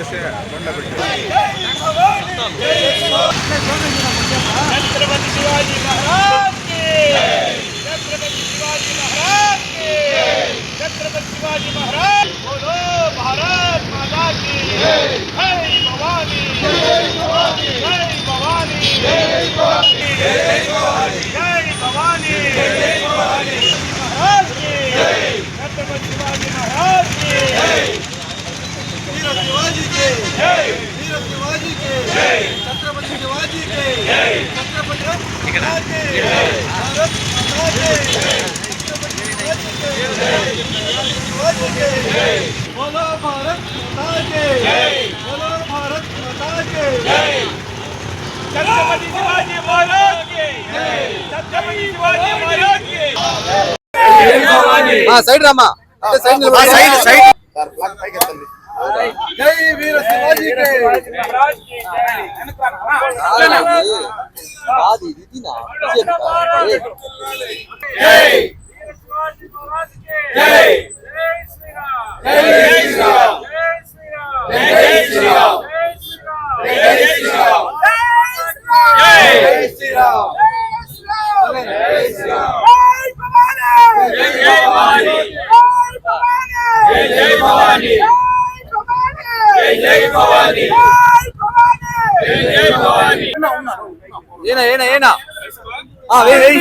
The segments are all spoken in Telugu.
చేసే ఛత్రపతి శివాజీ మహారాజ్ ఛత్రపతి శివాజీ మహారాజ్ ఛత్రపति शिवाजी महाराज बोलो भारत माता की जय भवानी जय भवानी जय भवानी जय भवानी छत्रपति शिवाजी के छत्रपति शिवाजी के भारत माता के छत्रपति शिवाजी के शिवाजी के बोलो भारत माता के बोलो भारत माता के छत्रपति शिवाजी महाराज की छत्रपति शिवाजी महाराज की సైడ్ రామా సైడ్ సైడ్ ஜெய் வீர சிவாஜி ஜெய் ఏనా ఏనా ఏనా వేయి వేయి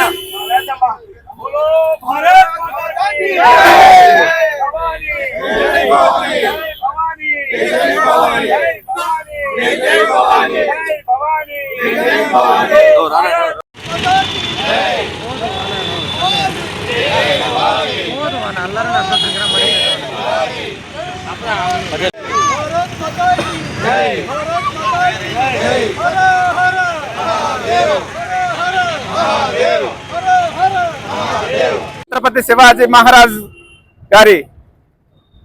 ఛత్రపతి శివాజీ మహారాజ్ గారి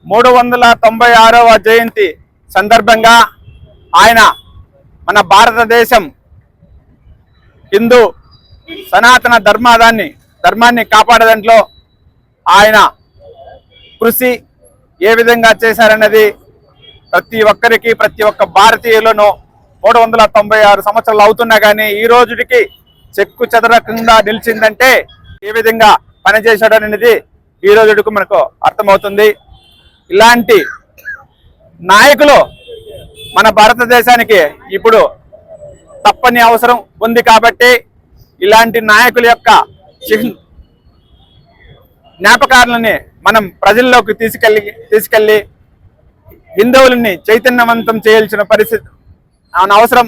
మూడు వందల తొంభై ఆరవ జయంతి సందర్భంగా ఆయన మన భారతదేశం హిందూ సనాతన ధర్మాదాన్ని ధర్మాన్ని కాపాడదంట్లో ఆయన కృషి ఏ విధంగా చేశారన్నది ప్రతి ఒక్కరికి ప్రతి ఒక్క భారతీయులను మూడు వందల తొంభై ఆరు సంవత్సరాలు అవుతున్నా కానీ ఈ రోజుకి చెక్కు చెదరకుండా నిలిచిందంటే ఏ విధంగా పనిచేశాడు అనేది ఈ రోజుకు మనకు అర్థమవుతుంది. ఇలాంటి నాయకులు మన భారతదేశానికి ఇప్పుడు తప్పని అవసరం ఉంది కాబట్టి ఇలాంటి నాయకుల యొక్క జ్ఞాపకాలని జ్ఞాపకాలను మనం ప్రజల్లోకి తీసుకెళ్ళి తీసుకెళ్ళి హిందువులని చైతన్యవంతం చేయాల్సిన పరిస్థితి అవసరం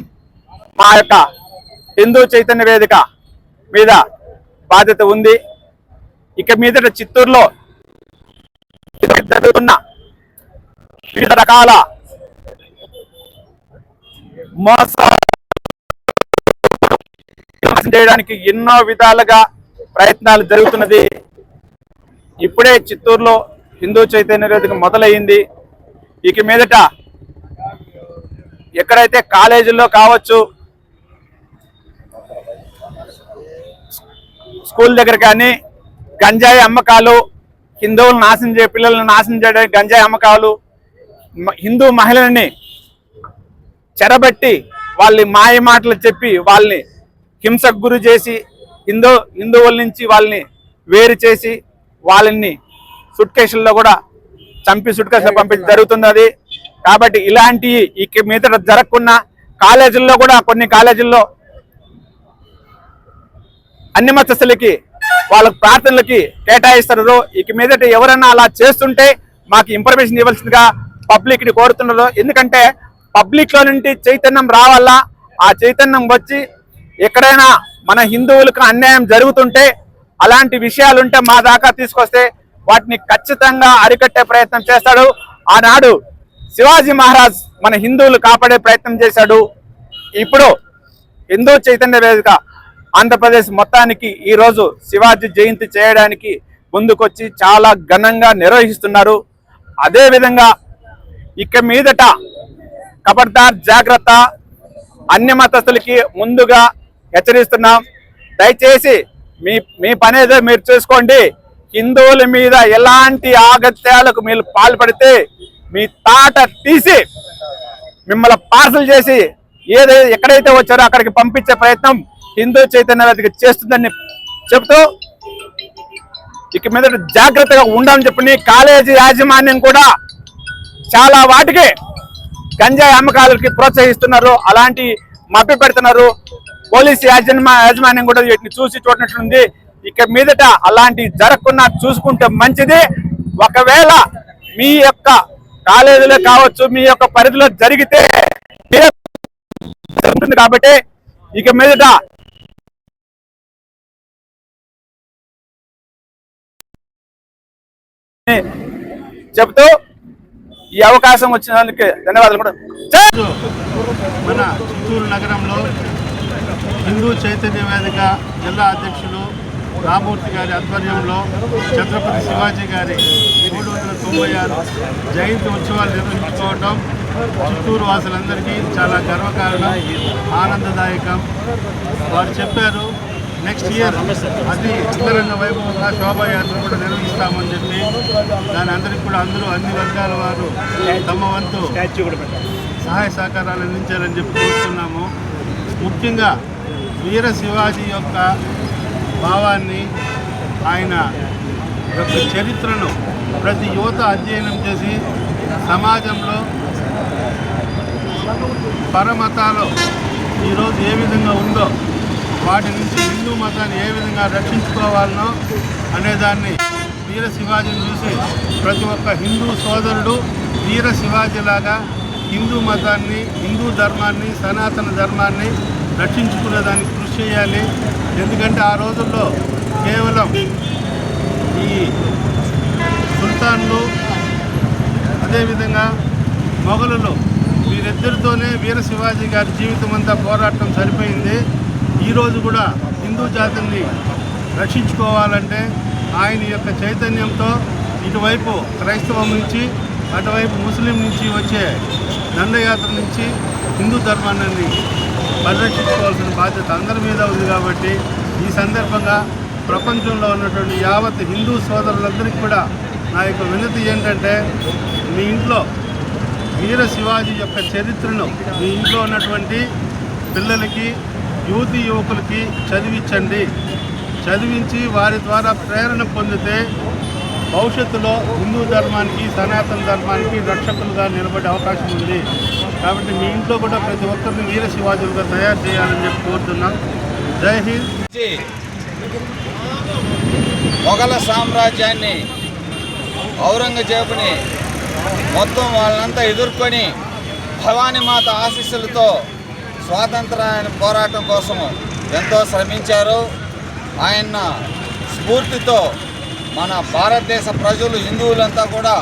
మా యొక్క హిందూ చైతన్య వేదిక మీద బాధ్యత ఉంది. ఇక మీదట చిత్తూరులో జరుగుతున్న వివిధ రకాల మోసం చేయడానికి ఎన్నో విధాలుగా ప్రయత్నాలు జరుగుతున్నది. ఇప్పుడే చిత్తూరులో హిందూ చైతన్య వేదిక మొదలయ్యింది. ఇక మీదట ఎక్కడైతే కాలేజీల్లో కావచ్చు స్కూల్ దగ్గర కానీ గంజాయి అమ్మకాలు హిందువులు నాశనం చే పిల్లలను నాశనం చేయడానికి గంజాయి అమ్మకాలు హిందూ మహిళల్ని చెరబట్టి వాళ్ళని మాయ మాటలు చెప్పి వాళ్ళని హింసకు గురి చేసి హిందూ హిందువుల నుంచి వాళ్ళని వేరు చేసి వాళ్ళని సుట్కేసుల్లో కూడా చంపి సుట్కేసులు పంపించడం పంపించి కాబట్టి ఇలాంటి ఇక మీద జరగకుండా కాలేజీల్లో కూడా కొన్ని కాలేజీల్లో అన్ని మతస్థులకి వాళ్ళ ప్రార్థనలకి కేటాయిస్తారు ఇక మీదట ఎవరైనా అలా చేస్తుంటే మాకు ఇన్ఫర్మేషన్ ఇవ్వాల్సిందిగా పబ్లిక్ని కోరుతున్నారు. ఎందుకంటే పబ్లిక్లో నుండి చైతన్యం రావాలా? ఆ చైతన్యం వచ్చి ఎక్కడైనా మన హిందువులకు అన్యాయం జరుగుతుంటే అలాంటి విషయాలుంటే మా దాకా తీసుకొస్తే వాటిని ఖచ్చితంగా అరికట్టే ప్రయత్నం చేస్తాడు. ఆనాడు శివాజీ మహారాజ్ మన హిందువులు కాపాడే ప్రయత్నం చేశాడు. ఇప్పుడు హిందూ చైతన్య వేదిక ఆంధ్రప్రదేశ్ మొత్తానికి ఈరోజు శివాజీ జయంతి చేయడానికి ముందుకొచ్చి చాలా ఘనంగా నిర్వహిస్తున్నారు. అదేవిధంగా ఇక మీదట కబర్దార్ జాగ్రత్త అన్య మతస్థులకి ముందుగా హెచ్చరిస్తున్నాం. దయచేసి మీ మీ పని ఏదో మీరు చూసుకోండి. హిందువుల మీద ఎలాంటి ఆగత్యాలకు మీరు పాల్పడితే మీ తాట తీసి మిమ్మల్ని పార్సల్ చేసి ఏదైతే ఎక్కడైతే వచ్చారో అక్కడికి పంపించే ప్రయత్నం హిందూ చైతన్యవేదిక చేస్తుందని చెబుతూ ఇక మీద జాగ్రత్తగా ఉండాలని చెప్పని కాలేజీ యాజమాన్యం కూడా చాలా వాటికి గంజాయి అమ్మకాలకి ప్రోత్సహిస్తున్నారు. అలాంటి మభ్య పెడుతున్నారు. పోలీస్ యాజమా యాజమాన్యం కూడా వీటిని చూసి చూడనట్లుంది. ఇక మీదట అలాంటి జరగకుండా చూసుకుంటే మంచిది. ఒకవేళ మీ యొక్క కాలేజీలో కావచ్చు మీ యొక్క పరిధిలో జరిగితే జరుగుతుంది కాబట్టి ఇక మీదట చెబుతూ ఈ అవకాశం వచ్చినందుకు ధన్యవాదాలు కూడా. మన చిత్తూరు నగరంలో హిందూ చైతన్య వేదిక జిల్లా అధ్యక్షులు రామూర్తి గారి ఆధ్వర్యంలో ఛత్రపతి శివాజీ గారి మూడు వందల తొంభై ఆరు జయంతి ఉత్సవాలు నిర్వహించుకోవటం చిత్తూరు వాసులందరికీ చాలా గర్వకారణం ఆనందదాయకం. వారు చెప్పారు నెక్స్ట్ ఇయర్ అది అంతరంగ వైభవంగా శోభాయాత్ర కూడా నిర్వహిస్తామని చెప్పి దాని అందరికీ కూడా అందరూ అన్ని వర్గాల వారు తమ వంతు సహాయ సహకారాలు అందించాలని చెప్పి కోరుతున్నాము. ముఖ్యంగా వీర శివాజీ యొక్క భావాన్ని ఆయన యొక్క చరిత్రను ప్రతి యువత అధ్యయనం చేసి సమాజంలో పరమతాలు ఈరోజు ఏ విధంగా ఉందో వాటి నుంచి హిందూ మతాన్ని ఏ విధంగా రక్షించుకోవాలనో అనేదాన్ని వీర శివాజీని చూసి ప్రతి ఒక్క హిందూ సోదరుడు వీర శివాజీలాగా హిందూ మతాన్ని హిందూ ధర్మాన్ని సనాతన ధర్మాన్ని రక్షించుకునేదానికి కృషి చేయాలి. ఎందుకంటే ఆ రోజుల్లో కేవలం ఈ సుల్తాన్లు అదేవిధంగా మొఘలులు వీరిద్దరితోనే వీర శివాజీ గారి జీవితం అంతా పోరాటం సరిపోయింది. ఈరోజు కూడా హిందూ జాతిని రక్షించుకోవాలంటే ఆయన యొక్క చైతన్యంతో ఇటువైపు క్రైస్తవం నుంచి అటువైపు ముస్లిం నుంచి వచ్చే దండయాత్ర నుంచి హిందూ ధర్మాన్ని పరిరక్షించుకోవాల్సిన బాధ్యత అందరి మీద ఉంది కాబట్టి ఈ సందర్భంగా ప్రపంచంలో ఉన్నటువంటి యావత్ హిందూ సోదరులందరికీ కూడా నా యొక్క వినతి ఏంటంటే మీ ఇంట్లో వీర శివాజీ యొక్క చరిత్రను మీ ఇంట్లో ఉన్నటువంటి పిల్లలకి యువతి యువకులకి చదివించండి. చదివించి వారి ద్వారా ప్రేరణ పొందితే భవిష్యత్తులో హిందూ ధర్మానికి సనాతన ధర్మానికి రక్షకులుగా నిలబడే అవకాశం ఉంది. కాబట్టి మీ ఇంట్లో కూడా ప్రతి ఒక్కరిని వీర శివాజులుగా తయారు చేయాలని చెప్పి కోరుతున్నాం. జై హింద్. మొఘల సామ్రాజ్యాన్ని ఔరంగజేబుని మొత్తం వాళ్ళంతా ఎదుర్కొని భవానీమాత ఆశీస్సులతో స్వాతంత్ర పోరాటం కోసం ఎంతో శ్రమించారు. ఆయన స్ఫూర్తితో మన భారతదేశ ప్రజలు హిందువులంతా కూడా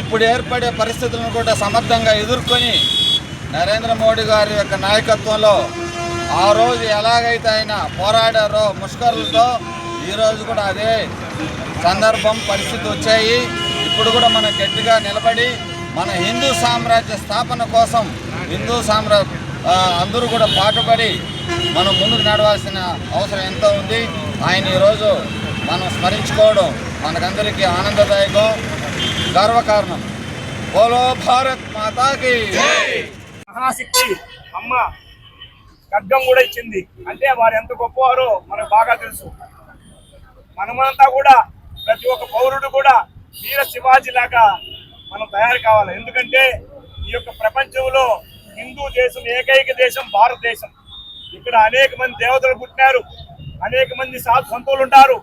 ఇప్పుడు ఏర్పడే పరిస్థితులను కూడా సమర్థంగా ఎదుర్కొని నరేంద్ర మోడీ గారి యొక్క నాయకత్వంలో ఆ రోజు ఎలాగైతే ఆయన పోరాడారో ముష్కరులతో ఈరోజు కూడా అదే సందర్భం పరిస్థితి వచ్చాయి. ఇప్పుడు కూడా మనం గట్టిగా నిలబడి మన హిందూ సామ్రాజ్య స్థాపన కోసం హిందూ సామ్రాజ్య అందరూ కూడా పాటుపడి మనం ముందుకు నడవాల్సిన అవసరం ఎంతో ఉంది. ఆయన ఈరోజు మనం స్మరించుకోవడం మనకందరికీ ఆనందదాయకం. గర్వకారణం. బోలో భారత్ మాతాకి. మహాశక్తి. అమ్మ ఖడ్గం కూడా ఇచ్చింది. అంటే వారు ఎంత గొప్పవారో మనకు బాగా తెలుసు. మనమంతా కూడా ప్రతి ఒక్క పౌరుడు కూడా వీర శివాజీ లాగా మనం తయారు కావాలి. ఎందుకంటే ఈ యొక్క ప్రపంచంలో హిందూ దేశం ఏకైక దేశం భారతదేశం. ఇక్కడ అనేక మంది దేవతలు పుట్టినారు. అనేక మంది సాధు సంతులు ఉంటారు.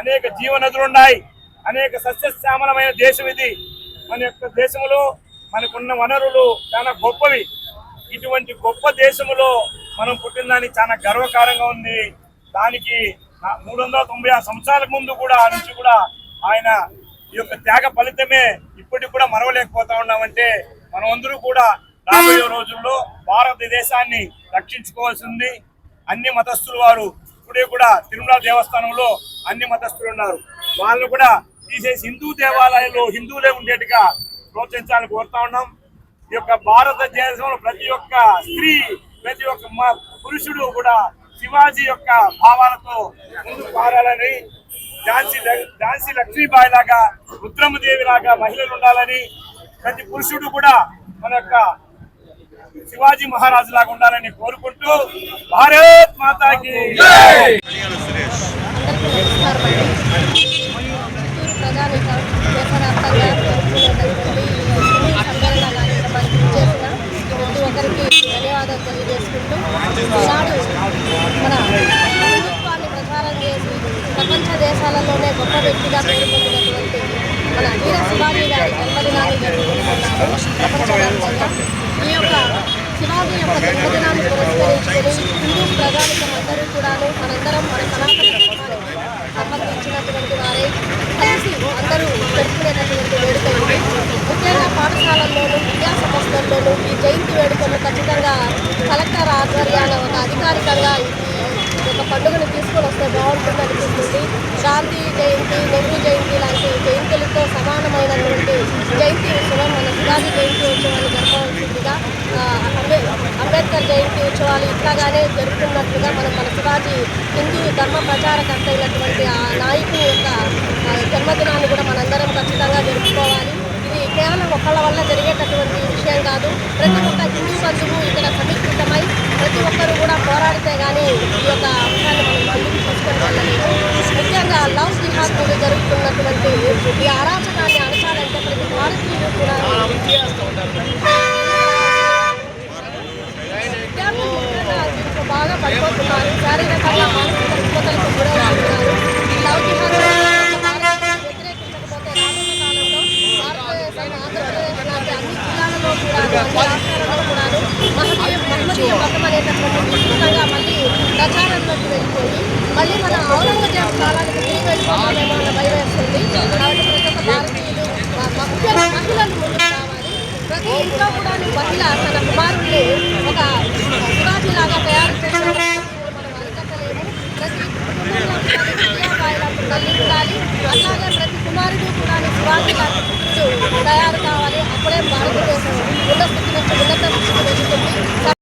అనేక జీవనదులు ఉన్నాయి. అనేక సస్యశ్యామలమైన దేశం ఇది. మన యొక్క దేశంలో మనకున్న వనరులు చాలా గొప్పవి. ఇటువంటి గొప్ప దేశంలో మనం పుట్టిందని చాలా గర్వకారంగా ఉంది. దానికి మూడు వందల తొంభై ఆరు సంవత్సరాల ముందు కూడా ఆ నుంచి కూడా ఆయన ఈ యొక్క త్యాగ ఫలితమే ఇప్పటికి కూడా మరవలేకపోతా ఉన్నామంటే మనమందరూ కూడా రాబోయే రోజుల్లో భారతదేశాన్ని రక్షించుకోవాల్సింది అన్ని మతస్థులు వారు. ఇప్పుడే కూడా తిరుమల దేవస్థానంలో అన్ని మతస్థులు ఉన్నారు. వాళ్ళు కూడా తీసేసి హిందూ దేవాలయంలో హిందువులే ఉండేట్టుగా ప్రోత్సహించాలని కోరుతా ఉన్నాం. ఈ యొక్క భారతదేశంలో ప్రతి ఒక్క స్త్రీ ప్రతి ఒక్క మ- పురుషుడు కూడా శివాజీ యొక్క భావాలతో ముందుకు మారాలని ఝాన్సీ ఝాన్సీ లక్ష్మీబాయి లాగా రుద్రమదేవి లాగా మహిళలు ఉండాలని ప్రతి పురుషుడు కూడా మన యొక్క శివాజీ మహారాజు లాగా ఉండాలని కోరుకుంటూ భారత్ మాతాకి ధన్యవాదాలు తెలియజేసుకుంటూ ఈనాడు మన హిందుత్వాన్ని ప్రచారం చేసి ప్రపంచ దేశాలలోనే గొప్ప వ్యక్తిగా పేరు మన వీర శివాజీ గారి జన్మదినాన్ని జరుపుకుంటున్నాము ప్రపంచవ్యాప్తంగా ఈ యొక్క శివాజీ యొక్క జన్మదినాన్ని పురస్కరించుకొని హిందూ ప్రజానికమందరూ కూడా మనందరం మన సనాతన ధర్మానికి సంబంధించినటువంటి వారే. కలిసి అందరూ జరుపుకునేటటువంటి వేడుకలు ముఖ్యంగా పాఠశాలల్లోనూ విద్యా సంస్థల్లోనూ ఈ జయంతి వేడుకలు ఖచ్చితంగా కలెక్టర్ ఆధ్వర్యాన ఒక అధికారికంగా ఒక పండుగను తీసుకొని వస్తే బాగుంటుంది అనిపిస్తుంది. శాంతి జయంతి నెహ్రూ జయంతి లాంటి జయంతులతో సమానమైనటువంటి జయంతి గాంధీ జయంతి ఉత్సవాన్ని జరపవలసిందిగా ఆ, అంబే అంబేద్కర్ జయంతి ఉత్సవాలు ఇట్లాగానే జరుపుకున్నట్లుగా మనం మన శివాజీ హిందూ ధర్మ ప్రచారకర్త అయినటువంటి ఆ నాయకుని యొక్క జన్మదినాన్ని కూడా మనందరం ఖచ్చితంగా జరుపుకోవాలి ఇది కేవలం ఒకళ్ళ వల్ల జరిగేటటువంటి విషయం కాదు. ప్రతి ఒక్క హిందూ బంధువు ఇక్కడ సమీకృతమై ప్రతి ఒక్కరు కూడా పోరాడితే కానీ ఈ యొక్క అంశాన్ని మనం ముందుకు తీసుకొని వెళ్ళలేదు. ముఖ్యంగా లవ్ జిహాద్ మీద జరుగుతున్నటువంటి ఈ అరాచకాన్ని అణచాలంటే ప్రతి భారతీయులు కూడా బాగా పడిపోతున్నారు శారీరకంగా మానసిక రుగ్మతలకు గురవుతున్నారు ఈ లవ్ జిహాద్ వ్యతిరేకించకపోతే రానున్న కాలంలో భారతదేశం ఆంధ్రప్రదేశ్ లాంటి అన్ని జిల్లాలలో కూడా అన్ని రాష్ట్రాలలో కూడా మహదీయ మహమ్మదీయ మతం అనేటటువంటి విస్తృతంగా మళ్ళీ ప్రచారంలోకి వెళ్ళిపోయి మళ్ళీ మన ఔరంగజేబ్ కాలానికి తిరిగి వెళ్ళిపోతామేమో అన్న భయం వేస్తుంది కాబట్టి ప్రతి ఒక్క భారతీయులు ముఖ్యంగా మహిళలు ముందుకు రావాలి ప్రతి ఇంట్లో కూడా మహిళ తన కుమారుల్ని ఒక శివాజీలాగా తయారు చేసిన మనం అరికట్టలేము ప్రతి కుటుంబంలో తల్లి ఉండాలి అట్లాగే ప్రతి కుమారుడు కూడా శివాజీగా తయారు కావాలి. అప్పుడే భారతదేశం ఉన్నత స్థితి నుంచి ఉన్నత స్థితికి